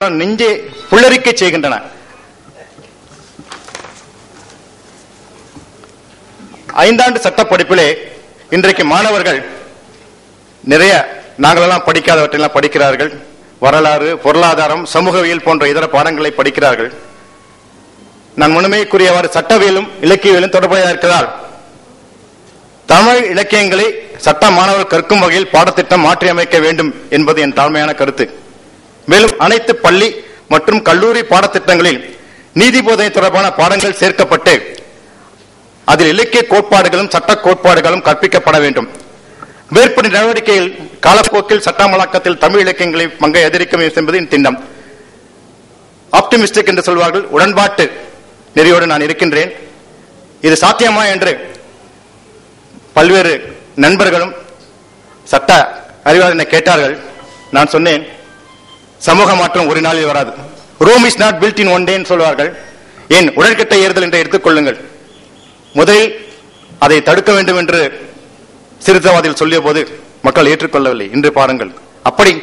நெஞ்சே புல்லரிக்க செய்கின்றன. ஐந்தாண்டு சட்ட படிப்பிலே இன்றைக்கு மாணவர்கள் நிறைய நாங்களெல்லாம் படிக்காதவற்றெல்லாம் படிக்கிறார்கள். வரலாறு பொருளாதாரம் சமூகவியல் போன்ற இதர பாடங்களை படிக்கிறார்கள். நான் முன்னமே கூறியவாறு சட்டவியலும் இலக்கியவியலும் தொடர்புடையதாக இருக்கிறார் தமிழ் இலக்கியங்களை சட்ட மாணவர்கள் கற்கும் வகையில் பாடத்திட்டம் மாற்றியமைக்க வேண்டும் என்பது என் தாழ்மையான கருத்து. மேலும் அனைத்து பள்ளி மற்றும் கல்லூரி பாடத்திட்டங்களில் நீதி போதனை தொடர்பான பாடங்கள் சேர்க்கப்பட்டு அதில் இலக்கிய கோட்பாடுகளும் சட்ட கோட்பாடுகளும் கற்பிக்கப்பட வேண்டும். மேற்படி நடவடிக்கையில் காலப்போக்கில் சட்டமலாக்கத்தில் தமிழ் இலக்கியங்களை பங்கை எதிரிக்கும் என்பது என் திண்ணம். ஆப்டிமிஸ்டிக் என்று சொல்வார்கள். உடன்பாட்டு நெறியோடு நான் இருக்கின்றேன். இது சாத்தியமா என்று பல்வேறு நண்பர்களும் சட்ட அறிவாளர் கேட்டார்கள். நான் சொன்னேன். சமூக மாற்றம் ஒரு நாளில் வராது. Rome is not built in one டேன்னு சொல்வார்கள். ஏன்? உடற்கட்டை ஏறுதல் என்று எடுத்துக்கொள்ளுங்கள் முதலில் அதை தடுக்க வேண்டும் என்று சிறுத்தவாதிகள் சொல்லிய போது மக்கள் ஏற்றுக்கொள்ளவில்லை. இன்று பாருங்கள். அப்படி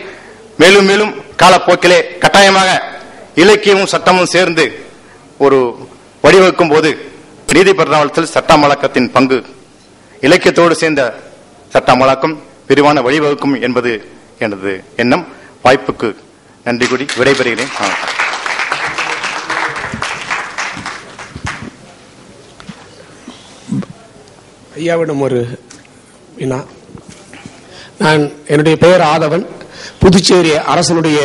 மேலும் மேலும் காலப்போக்கிலே கட்டாயமாக இலக்கியமும் சட்டமும் சேர்ந்து ஒரு வடிவகுக்கும் போது நீதி பிரதானத்தில் சட்ட அமலாக்கத்தின் பங்கு இலக்கியத்தோடு சேர்ந்த சட்ட அமலாக்கம் விரிவான வழிவகுக்கும் என்பது எனது எண்ணம். வாய்ப்புக்கு நன்றி கூடி விடைபெறுகிறேன். வணக்கம். ஐயாவிடம் ஒரு வினா. நான் என்னுடைய பெயர் ஆதவன். புதுச்சேரி அரசனுடைய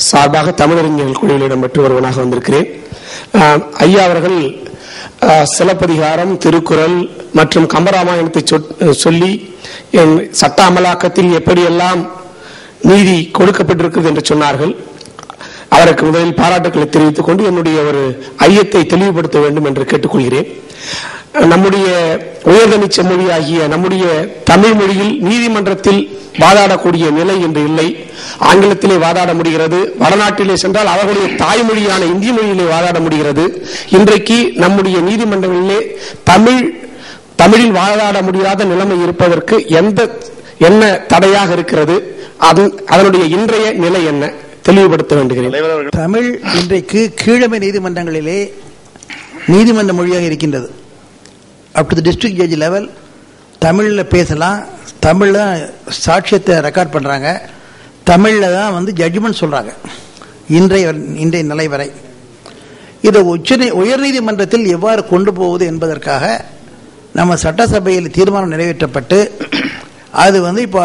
சார்பாக தமிழறிஞர்கள் குழுவில் இடம்பெற்று ஒருவனாக வந்திருக்கிறேன். ஆஹ், ஐயா அவர்கள் ஆஹ், சிலப்பதிகாரம் திருக்குறள் மற்றும் கம்பராமாயணத்தை சொல்லி என் சட்ட அமலாக்கத்தில் எப்படியெல்லாம் நீதி கொடுக்கப்பட்டிருக்கிறது என்று சொன்னார்கள். அவருக்கு முதலில் பாராட்டுக்களை தெரிவித்துக் கொண்டு என்னுடைய ஒரு ஐயத்தை தெளிவுபடுத்த வேண்டும் என்று கேட்டுக்கொள்கிறேன். நம்முடைய உயர்தனி செம்மொழியாகிய நம்முடைய தமிழ் மொழியில் நீதிமன்றத்தில் வாதாடக்கூடிய நிலை என்று இல்லை. ஆங்கிலத்திலே வாதாட முடிகிறது. வடநாட்டிலே சென்றால் அவர்களுடைய தாய்மொழியான இந்திய மொழியிலே வாதாட முடிகிறது. இன்றைக்கு நம்முடைய நீதிமன்றங்களிலே தமிழ் தமிழில் வாதாட முடியாத நிலைமை இருப்பதற்கு எந்த என்ன தடையாக இருக்கிறது? அதனுடைய இன்றைய நிலை என்ன? தெளிவுபடுத்த வேண்டுகிறேன். தமிழ் இன்றைக்கு கீழமை நீதிமன்றங்களிலே நீதிமன்ற மொழியாக இருக்கின்றது. Up to the district judge level தமிழில் பேசலாம் தமிழில் சாட்சியத்தை ரெக்கார்ட் பண்ணுறாங்க தமிழில் தான் வந்து ஜட்ஜ்மெண்ட் சொல்கிறாங்க இன்றைய இன்றைய நிலை வரை. இதை உச்ச உயர்நீதிமன்றத்தில் எவ்வாறு கொண்டு போவது என்பதற்காக நம்ம சட்டசபையில் தீர்மானம் நிறைவேற்றப்பட்டு அது வந்து இப்போ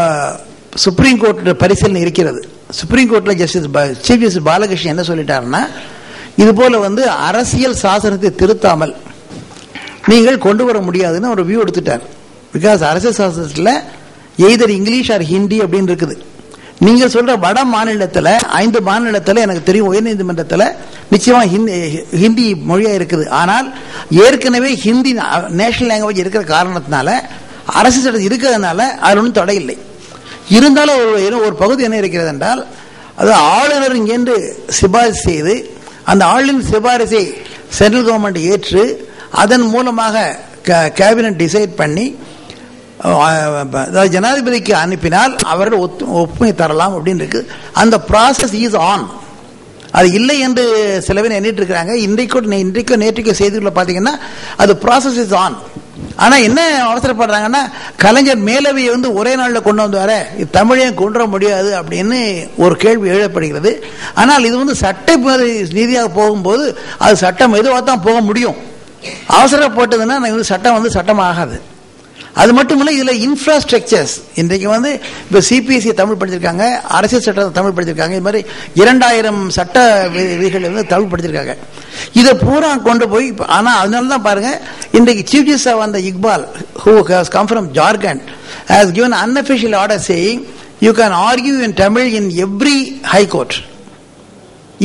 சுப்ரீம் கோர்ட் பரிசீலனை இருக்கிறது. சுப்ரீம் கோர்ட்டில் ஜஸ்டிஸ் சீஃப் ஜஸ்டிஸ் பாலகிருஷ்ணன் என்ன சொல்லிட்டாருன்னா இது போல வந்து அரசியல் சாசனத்தை திருத்தாமல் நீங்கள் கொண்டு வர முடியாதுன்னு ஒரு வியூ எடுத்துட்டார். பிகாஸ் அரசியல் சாசனத்தில் எய்தர் இங்கிலீஷ் ஆர் ஹிந்தி அப்படின்னு இருக்குது. நீங்கள் சொல்ற வட மாநிலத்தில் ஐந்து மாநிலத்தில் எனக்கு தெரியும் உயர்நீதிமன்றத்தில் நிச்சயமாக ஹிந்தி ஹிந்தி மொழியாக இருக்குது. ஆனால் ஏற்கனவே ஹிந்தி நேஷனல் லாங்குவேஜ் இருக்கிற காரணத்தினால அரசு சட்டம் இருக்கிறதுனால அதில் ஒன்றும் தடை இல்லை. இருந்தாலும் ஒரு ஒரு பகுதி என்ன இருக்கிறது என்றால் அது ஆளுநர் இங்கேன்று சிபாரிசு செய்து அந்த ஆளுநர் சிபாரிசை சென்ட்ரல் கவர்மெண்ட் ஏற்று அதன் மூலமாக கேபினட் டிசைட் பண்ணி அதாவது ஜனாதிபதிக்கு அனுப்பினால் அவர்கள் ஒத்து- ஒப்புமை தரலாம் அப்படின்னு இருக்கு. அந்த ப்ராசஸ் இஸ் ஆன் அது இல்லை என்று சில பேர் எண்ணிட்டு இருக்கிறாங்க. இன்றைக்கு இன்றைக்கும் நேற்றுக்கு செய்திகளில் பார்த்தீங்கன்னா அது ப்ராசஸ் இஸ் ஆன் ஆனா என்ன அவசரப்படுறாங்கன்னா கலைஞர் மேலவையை வந்து ஒரே நாளில் கொண்டு வந்து வர தமிழையும் கொண்டு வர முடியாது அப்படின்னு ஒரு கேள்வி எழுதப்படுகிறது. ஆனால் இது வந்து சட்ட ரீதியாக போகும்போது அது சட்டம் எதுவாக தான் போக முடியும். அவசரப்பட்டதுன்னா சட்டம் வந்து சட்டம் ஆகாது அது மட்டும் இல்லை இதில் இன்ஃப்ராஸ்ட்ரக்சர்ஸ் இன்றைக்கு வந்து இப்போ சிபிஎஸ்சி தமிழ் படிச்சிருக்காங்க அரசியல் சட்டம் தமிழ் படிச்சிருக்காங்க இது மாதிரி இரண்டாயிரம் சட்ட விதிகள் வந்து தமிழ் படிச்சிருக்காங்க. இதை பூரா கொண்டு போய் ஆனால் அதனால தான் பாருங்க இன்றைக்கு சீஃப் ஜஸ்டிஸ் வந்த Iqbal who has come from Jharkhand has given unofficial order saying you can argue in Tamil in every high court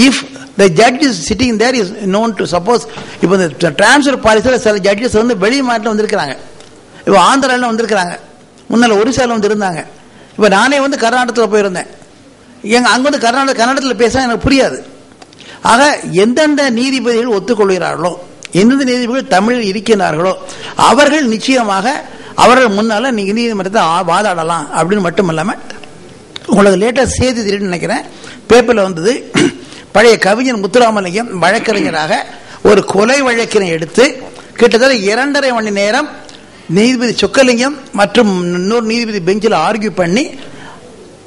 if the judges sitting there is known to suppose இப்போ இந்த transfer பாலிசியில் சில judges வந்து வெளி மாநிலம் வந்திருக்கிறாங்க. இப்போ ஆந்திராவில் வந்திருக்கிறாங்க. முன்னால் ஒரிசாவில் வந்து இருந்தாங்க. இப்போ நானே வந்து கர்நாடகத்தில் போயிருந்தேன். எங்கள் அங்கே வந்து கர்நாடக கன்னடத்தில் பேச எனக்கு புரியாது. ஆக எந்தெந்த நீதிபதிகள் ஒத்துக்கொள்கிறார்களோ எந்தெந்த நீதிபதிகள் தமிழில் இருக்கிறார்களோ அவர்கள் நிச்சயமாக அவர்கள் முன்னால் நீங்கள் நீதிமன்றத்தை வாதாடலாம் அப்படின்னு மட்டும் இல்லாமல் உங்களுக்கு லேட்டஸ்ட் செய்தி தெரியும்னு நினைக்கிறேன். பேப்பரில் வந்தது பழைய கவிஞர் முத்துராமலிங்கம் வழக்கறிஞராக ஒரு கொலை வழக்கினை எடுத்து கிட்டத்தட்ட இரண்டரை மணி நேரம் நீதிபதி சொக்கலிங்கம் மற்றும் இன்னொரு நீதிபதி பெஞ்சில் ஆர்கியூ பண்ணி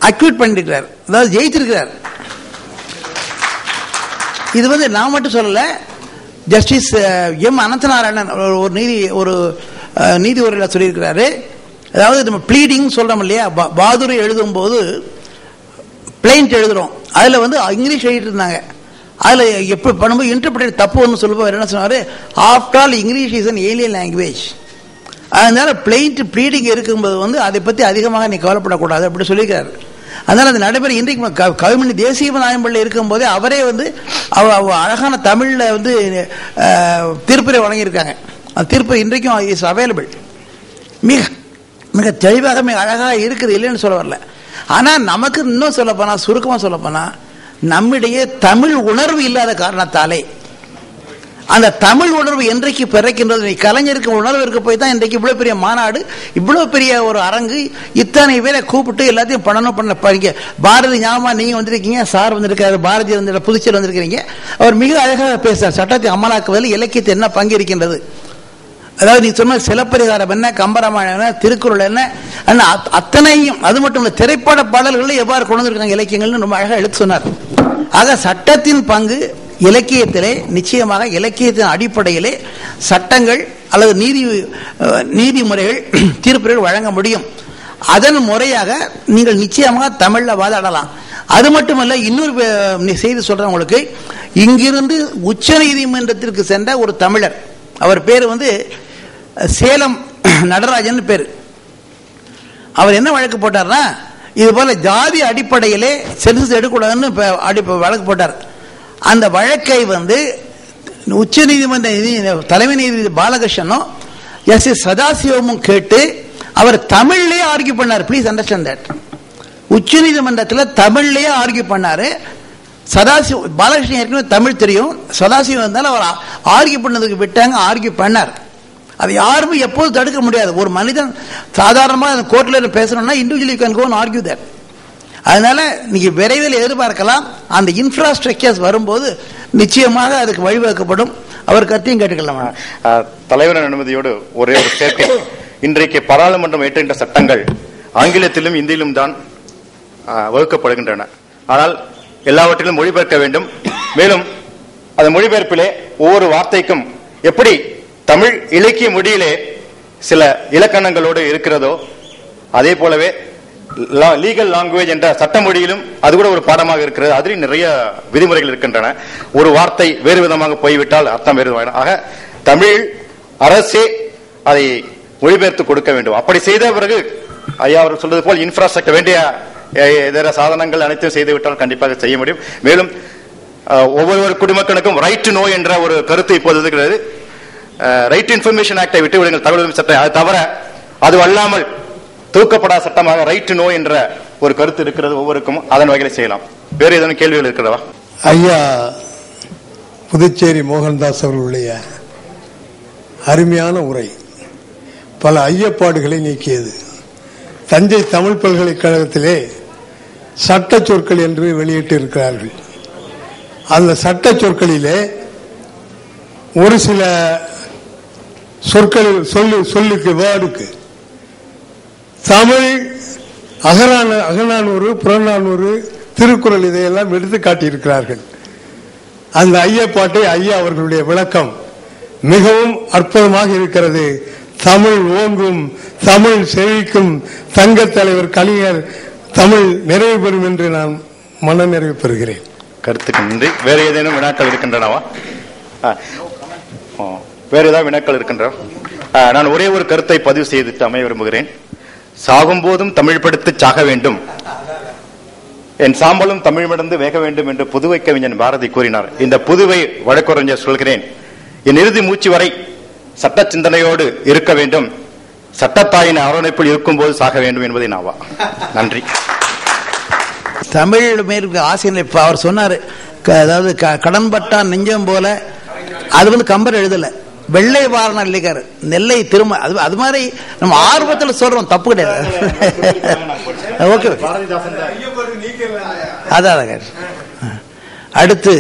அக்யூட் பண்ணிருக்கிறார். அதாவது ஜெயிச்சிருக்கிறார் இது வந்து நான் மட்டும் சொல்லல ஜஸ்டிஸ் எம் அனந்தநாராயணன் ஒரு- ஒரு நீதி ஒரு நீதி உரையில் சொல்லியிருக்கிறாரு. அதாவது நம்ம ப்ளீடிங் சொல்றோம் இல்லையா? பா- பாதுரை எழுதும் போது பிளைண்ட் எழுதுறோம். அதுல வந்து இங்கிலீஷ் எழுதிட்டு இருந்தாங்க. அதுல எப்படி பண்ணும்போது இன்டர்பிரேட் தப்பு ஒன்று சொல்லும்போது என்ன சொன்னாரு? After all English is an alien language அதனால பிளைண்ட் ப்ளீடிங் இருக்கும்போது வந்து அதை பற்றி அதிகமாக நீ கவலைப்படக்கூடாது அப்படின்னு சொல்லியிருக்காரு அதனால் அது நடைபெற இன்றைக்கு க- கவிமணி தேசிய நாயம்பள்ளி இருக்கும்போதே அவரே வந்து அவ அவ அழகான தமிழில் வந்து தீர்ப்பரை வழங்கியிருக்காங்க. அந்த தீர்ப்பு இன்றைக்கும் இஸ் அவைலபிள் மிக மிக தெளிவாக மிக அழகாக இருக்குது இல்லைன்னு சொல்ல வரல. ஆனால் நமக்கு இன்னும் சொல்லப்போனால் சுருக்கமாக சொல்லப்போனால் நம்மிடையே தமிழ் உணர்வு இல்லாத காரணத்தாலே அந்த தமிழ் உணர்வு என்றைக்கு பிறக்கின்றது? நீ கலைஞருக்கு உணர்வு இருக்க போய் தான் இன்றைக்கு இவ்வளோ பெரிய மாநாடு இவ்வளோ பெரிய ஒரு அரங்கு இத்தனை பேரை கூப்பிட்டு எல்லாத்தையும் பண்ணணும் பண்ண பாருங்க பாரதி ஞாபகமாக நீங்கள் வந்திருக்கீங்க சார் வந்திருக்காரு பாரதி வந்து புதுச்சேரி வந்திருக்கிறீங்க. அவர் மிக அழகாக பேசுகிறார் சட்டத்தை அமலாக்குவதில் இலக்கியத்தை என்ன பங்கு இருக்கின்றது அதாவது நீ சொன்ன சிலப்பரிகாரம் என்ன கம்பராமாயணம் என்ன திருக்குறள் என்ன அத்- அத்தனையும் அது மட்டும் இல்லை திரைப்பட பாடல்களில் எவ்வாறு கொண்டு வந்திருக்காங்க இலக்கியங்கள்னு ரொம்ப அழகாக எடுத்து சொன்னார். ஆக சட்டத்தின் பங்கு இலக்கியத்திலே நிச்சயமாக இலக்கியத்தின் அடிப்படையிலே சட்டங்கள் அல்லது நீதி நீதிமுறைகள் தீர்ப்புகள் வழங்க முடியும். அதன் முறையாக நீங்கள் நிச்சயமாக தமிழில் வாதாடலாம். அது மட்டுமல்ல இன்னொரு செய்தி சொல்கிறேன் உங்களுக்கு. இங்கிருந்து உச்ச நீதிமன்றத்திற்கு சென்ற ஒரு தமிழர். அவர் பேர் வந்து சேலம் நடராஜன் பேர். அவர் என்ன வழக்கு போட்டார்னா இது போல ஜாதி அடிப்படையிலே சென்சஸ் எடுக்கக்கூடாதுன்னு அடி- வழக்கு போட்டார். அந்த வழக்கை வந்து உச்ச நீதிமன்ற தலைமை நீதிபதி பாலகிருஷ்ணனும் எஸ். எஸ். சதாசிவமும் கேட்டு அவர் தமிழ்லேயே ஆர்கியூ பண்ணார். ப்ளீஸ் அண்டர்ஸ்டாண்ட் தட் உச்ச நீதிமன்றத்தில் தமிழ்லேயே ஆர்கியூ பண்ணார். சதாசிவ பாலகிருஷ்ணன் ஏற்கனவே தமிழ் தெரியும். சதாசிவம் இருந்தாலும் அவர் ஆர்கியூ பண்ணதுக்கு விட்டாங்க ஆர்கியூ பண்ணார். அது யாருமே எப்போதும் தடுக்க முடியாது. ஒரு மனிதன் சாதாரணமாக அந்த கோர்ட்டில் பேசணும்னா individually can gone argue that அதனால நீங்க விரைவில் எதிர்பார்க்கலாம். அந்த இன்ஃப்ராஸ்ட்ரக்சர்ஸ் வரும்போது நிச்சயமாக அதுக்கு வழிவகுக்கப்படும். அவர் கருத்தையும் கேட்டுக்கலாம். தலைவரின் அனுமதியோடு ஒரே ஒரு சேர்க்கை. இன்றைக்கு பாராளுமன்றம் ஏற்றுகின்ற சட்டங்கள் ஆங்கிலத்திலும் இந்தியிலும் தான் வகுக்கப்படுகின்றன. ஆனால் எல்லாவற்றிலும் மொழிபெயர்க்க வேண்டும். மேலும் அந்த மொழிபெயர்ப்பிலே ஒவ்வொரு வார்த்தைக்கும் எப்படி தமிழ் இலக்கிய மொழியிலே சில இலக்கணங்களோடு இருக்கிறதோ அதே போலவே லீகல் லாங்குவேஜ் என்ற சட்ட மொழியிலும் அது கூட ஒரு பாடமாக இருக்கிறது. அதிலும் நிறைய விதிமுறைகள் இருக்கின்றன. ஒரு வார்த்தை வேறு விதமாக போய்விட்டால் அர்த்தம் வேறு விதமாக. ஆக தமிழ் அரசே அதை மொழிபெயர்த்து கொடுக்க வேண்டும். அப்படி செய்த பிறகு ஐயா அவர் சொல்வது போல் இன்ஃப்ராஸ்ட்ரக்சர் வேண்டிய இதர சாதனங்கள் அனைத்தும் செய்துவிட்டால் கண்டிப்பாக செய்ய முடியும். மேலும் ஒவ்வொரு குடிமக்களுக்கும் ரைட் நோ என்ற ஒரு கருத்து இப்போது இருக்கிறது. ரைட் இன்ஃபர்மேஷன் ஆக்டை விட்டு விடுங்கள் தகவல் சட்டம் அது தவிர அது அல்லாமல் தூக்கப்படாத சட்டமாக ரைட் நோ என்ற ஒரு கருத்து இருக்கிறது. ஒவ்வொருக்கும் அதன் வகையில் செய்யலாம். வேறு ஏதேனும் கேள்விகள் இருக்கிறதா? ஐயா புதுச்சேரி மோகன்தாஸ் அவர்களுடைய அருமையான உரை பல ஐயப்பாடுகளை நீக்கியது. தஞ்சை தமிழ் பல்கலைக்கழகத்திலே சட்ட சொற்கள் என்று வெளியிட்டு இருக்கிறார்கள் அந்த சட்ட சொற்களிலே ஒரு சில சொற்கள் சொல்லு சொல்லுக்கு வேர்டுக்கு தமிழ் அகரான அகநானூறு புறநானூறு திருக்குறள் இதையெல்லாம் எடுத்து காட்டியிருக்கிறார்கள். அந்த ஐயா பாட்டை ஐயா அவர்களுடைய விளக்கம். மிகவும் அற்புதமாக இருக்கிறது. தமிழ் ஓங்கும் தமிழ் செழிக்கும் தங்க தலைவர் கலைஞர் தமிழ் நிறைவு பெறும் என்று நான் மன நிறைவு பெறுகிறேன். கருத்துக்கு நன்றி. வேறு ஏதேனும் வினாக்கள் இருக்கின்றனவா? ஆ. ஆ. வேறு ஏதாவது வினாக்கள் இருக்கின்றன ஆ, நான் ஒரே ஒரு கருத்தை பதிவு செய்துட்டு அமைய விரும்புகிறேன். சாகும் போதும் தமிழ் படுத்து சாக வேண்டும். என் சாம்பலும் தமிழ் மடந்து வேக வேண்டும் என்று புதுவை கவிஞன் பாரதி கூறினார். இந்த புதுவை வழக்குரைஞர் சொல்கிறேன் என் இறுதி மூச்சு வரை சட்ட சிந்தனையோடு இருக்க வேண்டும். சட்டத்தாயின் அரவணைப்பில் இருக்கும்போது சாக வேண்டும் என்பதை நாவா. நன்றி. தமிழ் மேற்கு ஆசிரியர் இப்ப அவர் சொன்னாரு அதாவது கடன்பட்டான் நெஞ்சம் போல அது வந்து கம்பர் எழுதலை. வெள்ளை வாரணம் இல்லைக்காரு நெல்லை திரும்ப அது அது மாதிரி நம்ம ஆர்வத்தில் சொல்றோம் தப்பு கிடையாது. ஓகே. அதான். அடுத்து